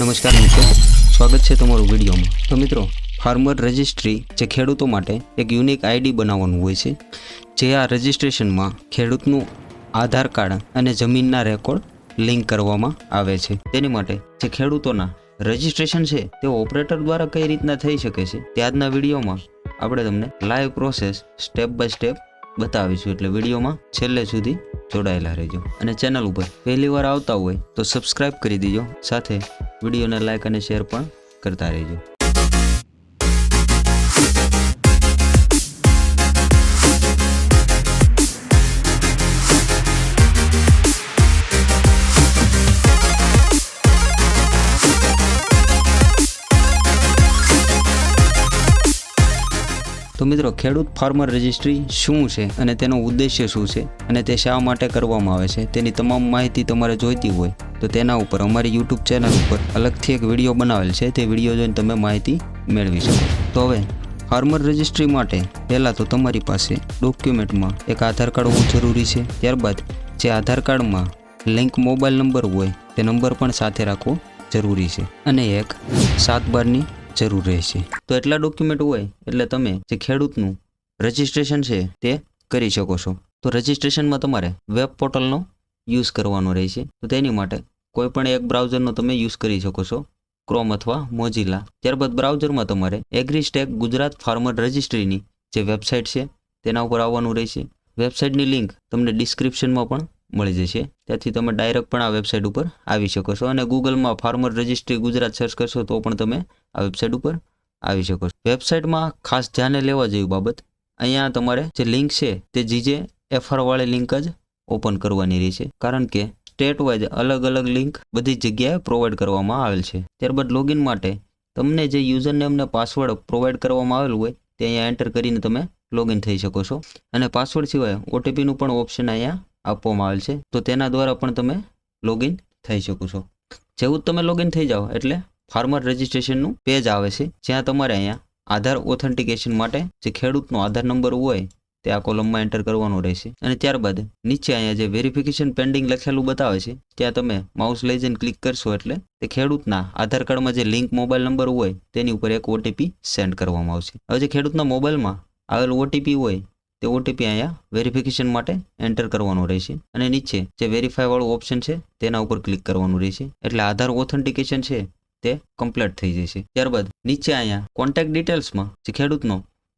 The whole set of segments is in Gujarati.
નમસ્કાર મિત્રો, સ્વાગત છે તમારું વિડીયોમાં. તો મિત્રો, ફાર્મર રજિસ્ટ્રી જે ખેડૂતો માટે એક યુનિક આઈડી બનાવવાનું હોય છે, જે આ રજિસ્ટ્રેશનમાં ખેડૂતનું આધાર કાર્ડ અને જમીનના રેકોર્ડ લિંક કરવામાં આવે છે. તેની માટે જે ખેડૂતોના રજિસ્ટ્રેશન છે તે ઓપરેટર દ્વારા કઈ રીતના થઈ શકે છે, તે આજના વિડીયોમાં આપણે તમને live process step by step બતાવીશું એટલે વિડીયોમાં છેલ્લે સુધી જોડાયેલા રહેજો. અને ચેનલ ઉપર પહેલી વાર આવતા હોય તો સબસ્ક્રાઇબ કરી દેજો. સાથે વિડીયોને લાઇક અને શેર પણ કરતા રહેજો. તો મિત્રો, ખેડૂત ફાર્મર રજિસ્ટ્રી શું છે અને તેનો ઉદ્દેશ્ય શું છે અને તે શા માટે કરવામાં આવે છે? તેની તમામ માહિતી તમારે જોઈતી હોય તો તેના ઉપર, અમારી યુટ્યુબ ચેનલ ઉપર અલગથી એક વીડિયો બનાવેલ છે. તે વીડિયો જોઈને તમે માહિતી મેળવી શકો. તો હવે, ફાર્મર રજિસ્ટ્રી માટે પહેલાં તો તમારી પાસે ડોક્યુમેન્ટમાં એક આધાર કાર્ડ હોવું જરૂરી છે. ત્યારબાદ, જે આધાર કાર્ડમાં લિંક મોબાઈલ નંબર હોય, તે નંબર પણ સાથે રાખવો જરૂરી છે. અને એક સાત બારની જરૂર રહેશે. તો એટલા ડોક્યુમેન્ટ હોય, એટલે તમે જે ખેડૂતનું રજિસ્ટ્રેશન છે તે કરી શકો છો. તો રજિસ્ટ્રેશનમાં તમારે વેબ પોર્ટલનો યુઝ કરવાનો રહેશે. તો તેની માટે કોઈ પણ એક બ્રાઉઝરનો તમે યુઝ કરી શકો છો ક્રોમ અથવા મોજીલા ત્યારબાદ બ્રાઉઝરમાં તમારે એગ્રીસ્ટેક ગુજરાત ફાર્મર રજિસ્ટ્રીની જે વેબસાઇટ છે, તેના ઉપર આવવાનું રહેશે. વેબસાઇટની લિંક તમને ડિસ્ક્રિપ્શનમાં પણ મળી જશે. ત્યાંથી તમે ડાયરેક્ટ પણ આ વેબસાઇટ ઉપર આવી શકો છો. અને ગૂગલમાં ફાર્મર રજિસ્ટ્રી ગુજરાત સર્ચ કરશો તો પણ તમે આ વેબસાઇટ ઉપર આવી શકો છો. વેબસાઇટમાં ખાસ ધ્યાને લેવા જેવી બાબત, અહીંયા તમારે જે લિંક છે તે જીજે એફઆર વાળી લિંક જ ઓપન કરવાની રહેશે કારણ કે સ્ટેટ વાઇઝ અલગ અલગ લિંક બધી જગ્યાએ પ્રોવાઈડ કરવામાં આવેલ છે. ત્યારબાદ લોગિન માટે તમને જે યુઝર નેમને પાસવર્ડ પ્રોવાઈડ કરવામાં આવેલું હોય, તે અહીંયા એન્ટર કરીને તમે લોગિન થઈ શકો છો. અને પાસવર્ડ સિવાય ઓટીપીનું પણ ઓપ્શન અહીંયા આપવામાં આવેલ છે. તો તેના દ્વારા પણ તમે લોગિન થઈ શકો છો. જેવું તમે લોગિન થઈ જાઓ એટલે ફાર્મર રજિસ્ટ્રેશનનું પેજ આવે છે, જ્યાં તમારે અહીંયા આધાર ઓથેન્ટિકેશન માટે જે ખેડૂતનો આધાર નંબર હોય તે આ કોલમમાં એન્ટર કરવાનો રહેશે. અને ત્યારબાદ નીચે અહીંયા જે વેરિફિકેશન પેન્ડિંગ લખેલું બતાવે છે, ત્યાં તમે માઉસ લઈ જઈને ક્લિક કરશો એટલે તે ખેડૂતના આધાર કાર્ડમાં જે લિંક મોબાઈલ નંબર હોય તેની ઉપર એક ઓટીપી સેન્ડ કરવામાં આવશે. હવે જે ખેડૂતના મોબાઈલમાં આવેલ ઓટીપી હોય તે ઓટીપી અહીંયા વેરિફિકેશન માટે એન્ટર કરવાનો રહેશે. અને નીચે જે વેરીફાઈ વાળું ઓપ્શન છે તેના ઉપર ક્લિક કરવાનું રહેશે. એટલે આધાર ઓથેન્ટિકેશન છે તે કમ્પ્લીટ થઈ જશે. ત્યારબાદ નીચે અહીંયા કોન્ટેક્ટ ડિટેલ્સમાં જે ખેડૂતનો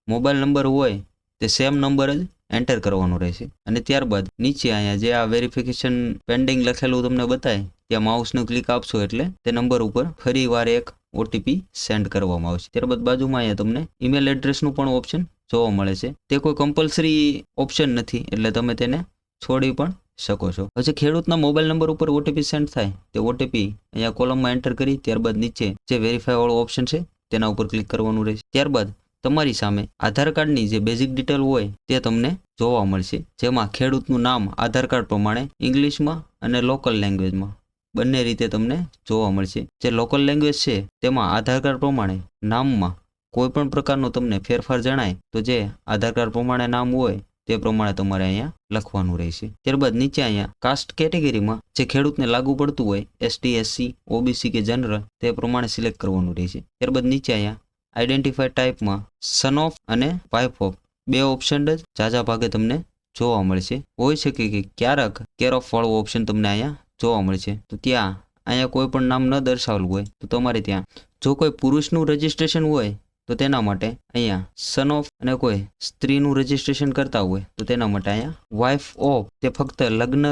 મોબાઈલ નંબર હોય તે સેમ નંબર જ એન્ટર કરવાનો રહેશે. અને ત્યારબાદ નીચે અહીંયા જે આ વેરિફિકેશન પેન્ડિંગ લખેલું તમને બતાય, ત્યાં માઉસનું ક્લિક આપશો એટલે તે નંબર ઉપર ફરી વાર એક ઓટીપી સેન્ડ કરવામાં આવશે. ત્યારબાદ બાજુમાં અહીંયા તમને ઈમેલ એડ્રેસનું પણ ઓપ્શન જોવા મળે છે. તે કોઈ કમ્પલસરી ઓપ્શન નથી, એટલે તમે તેને છોડી પણ શકો છો. પછી ખેડૂતના મોબાઈલ નંબર ઉપર ઓટીપી સેન્ડ થાય, તે ઓટીપી અહીંયા કોલમમાં એન્ટર કરી, ત્યારબાદ નીચે જે વેરીફાઈ વાળો ઓપ્શન છે, તેના ઉપર ક્લિક કરવાનું રહેશે. ત્યારબાદ તમારી સામે આધાર કાર્ડની જે બેઝિક ડિટેલ હોય, તે તમને જોવા મળશે. જેમાં ખેડૂતનું નામ, આધાર કાર્ડ પ્રમાણે, ઇંગ્લિશમાં અને લોકલ લેંગ્વેજમાં બંને રીતે તમને જોવા મળશે. જે લોકલ લેંગ્વેજ છે, તેમાં આધાર કાર્ડ પ્રમાણે નામમાં કોઈ પણ પ્રકારનો તમને ફેરફાર જણાય, તો જે આધાર કાર્ડ પ્રમાણે નામ હોય તે પ્રમાણે તમારે અહીંયા લખવાનું રહેશે. ત્યારબાદ નીચે અહીંયા કાસ્ટ કેટેગરીમાં જે ખેડૂતને લાગુ પડતું હોય S T S C O B C કે જનરલ તે પ્રમાણે સિલેક્ટ કરવાનું રહેશે. ત્યારબાદ નીચે અહીંયા આઈડેન્ટિફાઈ ટાઈપમાં સન ઓફ અને વાઇફ ઓફ બે ઓપ્શન જ ઝાઝા ભાગે તમને જોવા મળશે. હોઈ શકે કે ક્યારેક કેર ઓફ વાળો ઓપ્શન તમને અહીંયા જોવા મળશે. તો ત્યાં અહીંયા કોઈ પણ નામ ન દર્શાવેલું હોય, તો તમારે ત્યાં જો કોઈ પુરુષનું રજિસ્ટ્રેશન હોય તો તેના માટે અહીંયા સન ઓફ અને કોઈ સ્ત્રીનું રજિસ્ટ્રેશન કરતા હોય તો તેના માટે અહીંયા વાઇફ ઓફ તે ફક્ત લગ્ન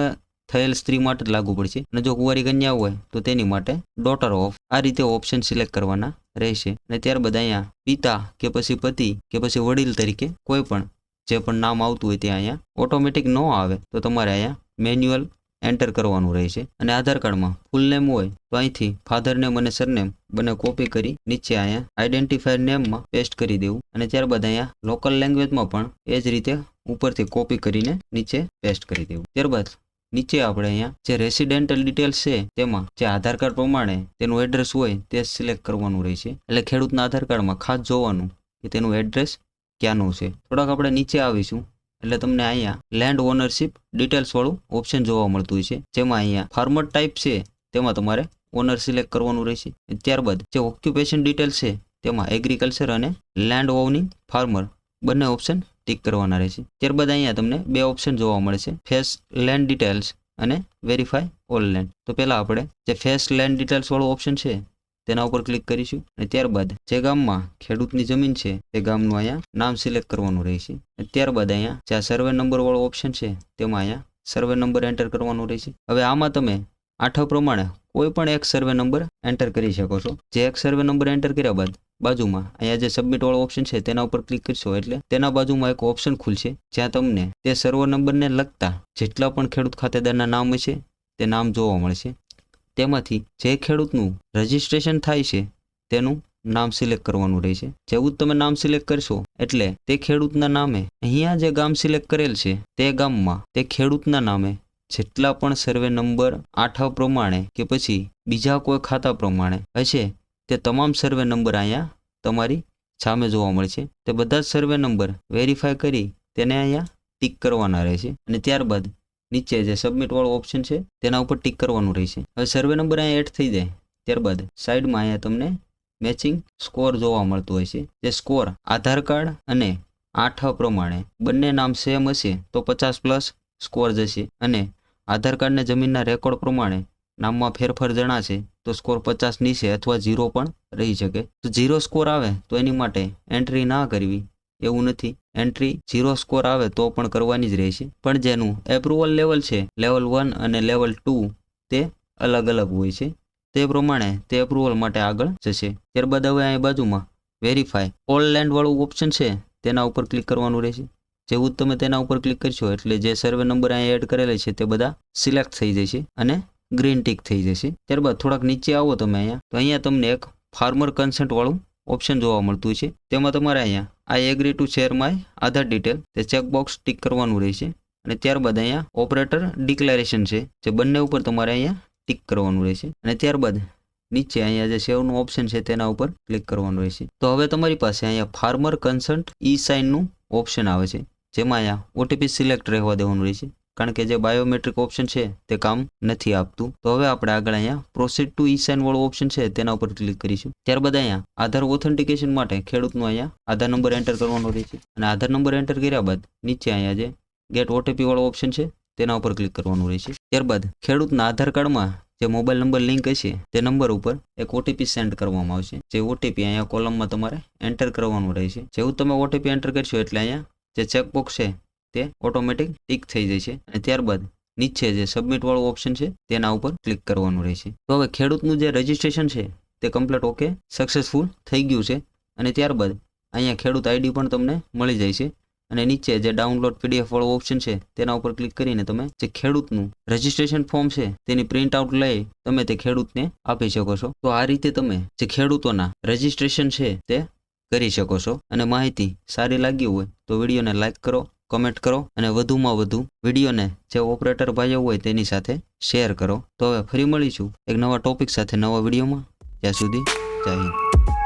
થયેલ સ્ત્રી માટે જ લાગુ પડશે. અને જો કુંવારી કન્યા હોય તો તેની માટે ડોટર ઓફ આ રીતે ઓપ્શન સિલેક્ટ કરવાના રહેશે. અને ત્યારબાદ અહીંયા પિતા કે પછી પતિ કે પછી વડીલ તરીકે કોઈ પણ જે પણ નામ આવતું હોય તે અહીંયા ઓટોમેટિક ન આવે. તો તમારે અહીંયા મેન્યુઅલ એન્ટર કરવાનું રહેશે. અને આધાર કાર્ડમાં ફૂલ નેમ હોય તો અહીંથી ફાધર નેમ અને સરનેમ બંને કોપી કરી નીચે અહીંયા આઈડેન્ટિફાયર નેમમાં પેસ્ટ કરી દેવું. અને ત્યારબાદ અહીંયા લોકલ લેંગ્વેજમાં પણ એ જ રીતે ઉપરથી કોપી કરીને નીચે પેસ્ટ કરી દેવું. ત્યારબાદ નીચે આપણે અહીંયા જે રેસિડેન્ટલ ડિટેલ્સ છે તેમાં જે આધાર કાર્ડ પ્રમાણે તેનું એડ્રેસ હોય તે સિલેક્ટ કરવાનું રહેશે. એટલે ખેડૂતના આધાર કાર્ડમાં ખાસ જોવાનું કે તેનું એડ્રેસ ક્યાંનું છે. થોડાક આપણે નીચે આવીશું. એટલે તમને અહીંયા લેન્ડ ઓનરશિપ ડિટેલ્સ વાળું ઓપ્શન જોવા મળતું હોય છે. જેમાં અહીંયા ફાર્મર ટાઈપ છે, તેમાં તમારે ઓનર સિલેક્ટ કરવાનું રહેશે. ત્યારબાદ જે ઓક્યુપેશન ડિટેલ્સ છે, તેમાં એગ્રીકલ્ચર અને લેન્ડ ઓવનિંગ ફાર્મર બંને ઓપ્શન ટીક કરવાના રહેશે. ત્યારબાદ અહીંયા તમને બે ઓપ્શન જોવા મળે છે ફેસ લેન્ડ ડિટેલ્સ અને વેરીફાય ઓલ લેન્ડ તો પહેલાં આપણે જે ફેસ લેન્ડ ડિટેલ્સ વાળું ઓપ્શન છે તેના ઉપર ક્લિક કરીશું અને ત્યારબાદ જે ગામમાં ખેડૂતની જમીન છે, તે ગામનું અહીંયા નામ સિલેક્ટ કરવાનું રહેશે. અને ત્યારબાદ અહીંયા જે આ સર્વે નંબરવાળો ઓપ્શન છે, તેમાં અહીંયા સર્વે નંબર એન્ટર કરવાનો રહેશે. હવે આમાં તમે આઠવ પ્રમાણે કોઈ પણ એક સર્વે નંબર એન્ટર કરી શકો છો. જે એક સર્વે નંબર એન્ટર કર્યા બાદ બાજુમાં અહીંયા જે સબમિટ ઓપ્શન છે, તેના ઉપર ક્લિક કરશો એટલે તેના બાજુમાં એક ઓપ્શન ખુલશે, જ્યાં તમને તે સર્વર નંબરને લગતા જેટલા પણ ખેડૂત ખાતેદારના નામ હશે, તે નામ જોવા મળશે. તેમાંથી જે ખેડૂતનું રજિસ્ટ્રેશન થાય છે, તેનું નામ સિલેક્ટ કરવાનું રહેશે જેવું જ તમે નામ સિલેક્ટ કરશો, એટલે તે ખેડૂતના નામે અહીંયા જે ગામ સિલેક્ટ કરેલ છે, તે ગામમાં તે ખેડૂતના નામે જેટલા પણ સર્વે નંબર આઠા પ્રમાણે કે પછી બીજા કોઈ ખાતા પ્રમાણે હશે, તે તમામ સર્વે નંબર અહીંયા તમારી સામે જોવા મળશે તે બધા જ સર્વે નંબર વેરીફાઈ કરી તેને અહીંયા ટિક કરવાના રહેશે અને ત્યારબાદ નીચે જે સબમિટ વાળો ઓપ્શન છે, તેના ઉપર ટિક કરવાનું રહેશે. હવે સર્વે નંબર અહીંયા એડ થઈ જાય. ત્યારબાદ સાઈડમાં અહીંયા તમને મેચિંગ સ્કોર જોવા મળતું હોય છે. જે સ્કોર આધાર કાર્ડ અને આઠ પ્રમાણે બંને નામ સેમ હશે, તો પચાસ પ્લસ સ્કોર જશે. અને આધાર કાર્ડને જમીનના રેકોર્ડ પ્રમાણે નામમાં ફેરફાર જણાશે, તો સ્કોર પચાસ નીચે અથવા ઝીરો પણ રહી શકે. તો ઝીરો સ્કોર આવે, તો એની માટે એન્ટ્રી ના કરવી. એવું નથી. એન્ટ્રી ઝીરો સ્કોર આવે તો પણ કરવાની જ રહેશે. પણ જેનું એપ્રુવલ લેવલ છે લેવલ વન અને લેવલ ટુ તે અલગ અલગ હોય છે. તે પ્રમાણે તે એપ્રુવલ માટે આગળ જશે. ત્યારબાદ હવે અહીં બાજુમાં વેરીફાય ઓલ લેન્ડ વાળું ઓપ્શન છે, તેના ઉપર ક્લિક કરવાનું રહેશે. જેવું તમે તેના ઉપર ક્લિક કરશો, એટલે જે સર્વે નંબર અહીં એડ કરેલા છે, તે બધા સિલેક્ટ થઈ જશે અને ગ્રીન ટીક થઈ જશે. ત્યારબાદ થોડાક નીચે આવો તમે અહીંયા. તો અહીંયા તમને એક ફાર્મર કન્સન્ટ વાળું ઓપ્શન જોવા મળતું છે. તેમાં તમારે અહીંયા I agree to share my Aadhaar detail તે ચેકબોક્સ ટીક કરવાનું રહેશે અને ત્યારબાદ અહીંયા ઓપરેટર ડિક્લેરેશન છે જે બંને ઉપર તમારે અહીંયા ટીક કરવાનું રહેશે અને ત્યારબાદ નીચે અહીંયા જે સેવનું ઓપ્શન છે તેના ઉપર ક્લિક કરવાનું રહેશે. તો હવે તમારી પાસે અહીંયા ફાર્મર કન્સન્ટ ઈ સાઇનનું ઓપ્શન આવે છે. જેમાં અહીંયા ઓટીપી સિલેક્ટ રહેવા દેવાનું રહેશે. કારણ કે જે બાયોમેટ્રિક ઓપ્શન છે તે કામ નથી આપતું. તો હવે આપણે આગળ અહીંયા પ્રોસીડ ટુ ઈ સાઇન વાળો ઓપ્શન છે તેના ઉપર ક્લિક કરીશું. ત્યારબાદ અહીંયા આધાર ઓથેન્ટિકેશન માટે ખેડૂતનો અહીંયા આધાર નંબર એન્ટર કરવાનો રહેશે અને આધાર નંબર એન્ટર કર્યા બાદ નીચે અહીંયા જે ગેટ ઓટીપી વાળો ઓપ્શન છે તેના ઉપર ક્લિક કરવાનું રહેશે ત્યારબાદ ખેડૂતના આધાર કાર્ડમાં જે મોબાઈલ નંબર લિંક હશે તે નંબર ઉપર એક ઓટીપી સેન્ડ કરવામાં આવશે. જે ઓટીપી અહીંયા કોલમમાં તમારે એન્ટર કરવાનું રહેશે જેવું તમે ઓટીપી એન્ટર કરશો એટલે અહીંયા જે ચેકબોક્સ છે તે ઓટોમેટિક ટિક થઈ જાય છે. અને ત્યારબાદ નીચે જે સબમિટ વાળું ઓપ્શન છે, તેના ઉપર ક્લિક કરવાનું રહેશે. તો હવે ખેડૂતનું જે રજિસ્ટ્રેશન છે, તે કમ્પ્લીટ ઓકે સક્સેસફુલ થઈ ગયું છે. અને ત્યારબાદ અહીંયા ખેડૂત આઈડી પણ તમને મળી જાય છે. અને નીચે જે ડાઉનલોડ પીડીએફ વાળો ઓપ્શન છે, તેના ઉપર ક્લિક કરીને તમે જે ખેડૂતનું રજિસ્ટ્રેશન ફોર્મ છે, તેની પ્રિન્ટ આઉટ લઈ તમે તે ખેડૂતને આપી શકો છો. તો આ રીતે તમે જે ખેડૂતોના રજિસ્ટ્રેશન છે, તે કરી શકો છો. અને માહિતી સારી લાગી હોય તો વિડીયોને લાઇક કરો કમેન્ટ કરો અને વધુમાં વધુ વિડીયોને જે ઓપરેટર ભાઈઓ હોય તેની સાથે શેર કરો. તો હવે ફરી મળીશું એક નવા ટોપિક સાથે નવા વિડીયોમાં. ત્યાં સુધી જય હિન્દ.